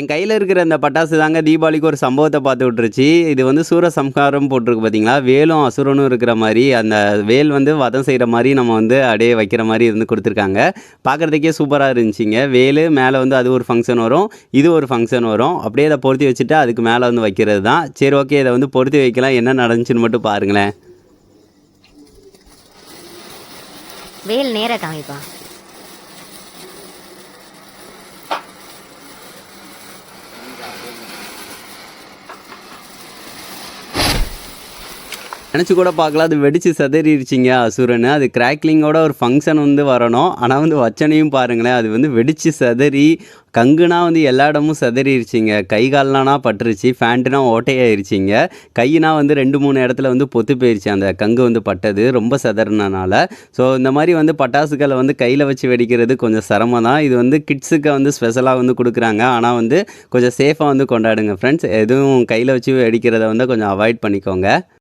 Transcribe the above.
என் கையில் இருக்கிற அந்த பட்டாசு தாங்க தீபாவளிக்கு ஒரு சம்பவத்தை பார்த்து விட்டுருச்சு. இது வந்து சூர சம்ஹாரம் போட்டிருக்கு பார்த்தீங்களா வேலும் அசுரனும் இருக்கிற மாதிரி அந்த வேல் வந்து வதம் செய்கிற மாதிரி நம்ம வந்து அப்படியே வைக்கிற மாதிரி இருந்து கொடுத்துருக்காங்க. பார்க்குறதுக்கே சூப்பராக இருந்துச்சுங்க. வேலு மேலே வந்து அது ஒரு ஃபங்க்ஷன் வரும் இது ஒரு ஃபங்க்ஷன் வரும். அப்படியே இதை பொருத்தி வச்சுட்டு அதுக்கு மேலே வந்து வைக்கிறது தான். சரி ஓகே இதை வந்து பொருத்தி வைக்கலாம். என்ன நடந்துச்சுன்னு மட்டும் பாருங்களேன். வேல் நேராக காமிப்பா. நினச்சி கூட பார்க்கலாம் அது வெடித்து சிதறிடுச்சிங்க அசுரன். அது கிராக்லிங்கோட ஒரு ஃபங்க்ஷன் வந்து வரணும். ஆனால் வந்து வச்சனையும் பாருங்களேன். அது வந்து வெடித்து சிதறி கங்குனா வந்து எல்லா இடமும் சிதறிடுச்சிங்க கை கால்னா பட்டுருச்சு. ஃபேண்ட்டுனா ஓட்டையாயிருச்சிங்க. கையினா வந்து ரெண்டு மூணு இடத்துல வந்து பொத்து போயிருச்சு. அந்த கங்கு வந்து பட்டது. ரொம்ப சிதறினனால. ஸோ இந்த மாதிரி வந்து பட்டாசுகளை வந்து கையில் வச்சு வெடிக்கிறது கொஞ்சம் சிரமம் தான் இது வந்து கிட்ஸுக்கு வந்து ஸ்பெஷலாக வந்து கொடுக்குறாங்க. ஆனால் வந்து கொஞ்சம் சேஃபாக வந்து கொண்டாடுங்க ஃப்ரெண்ட்ஸ் எதுவும் கையில் வச்சு வெடிக்கிறத வந்து கொஞ்சம் அவாய்ட் பண்ணிக்கோங்க.